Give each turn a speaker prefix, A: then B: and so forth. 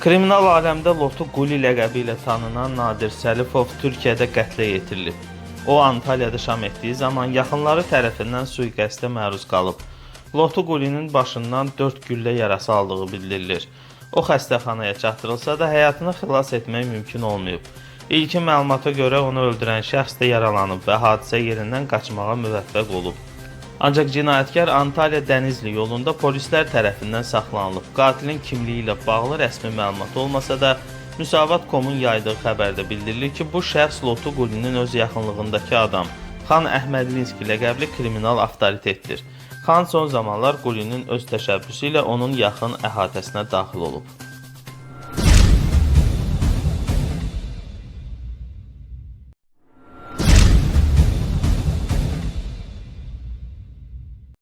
A: Kriminal aləmdə Lotu Quli ləqəbi ilə tanınan Nadir Səlifov Türkiyədə qətlə yetirilib. O Antalyada şam etdiyi zaman yaxınları tərəfindən sui-qəsdə məruz qalıb. Lotu Qulinin başından 4 güllə yarası aldığı bildirilir. O xəstəxanaya çatdırılsa da həyatını xilas etmək mümkün olmayıb. İlkin məlumata görə onu öldürən şəxs də yaralanıb və hadisə yerindən qaçmağa müvəffəq olub. Ancaq cinayətkar Antalya Dənizli yolunda polislər tərəfindən saxlanılıb. Qatilin kimliyi ilə bağlı rəsmi məlumat olmasa da, Müsavat.com-un yaydığı xəbərdə bildirilir ki, bu şəxs Lotu Qulinin öz yaxınlığındakı adam, Xan Əhmədlinski ləqəbli kriminal avtoritetdir. Xan son zamanlar Qulinin öz təşəbbüsü ilə onun yaxın əhatəsinə daxil olub.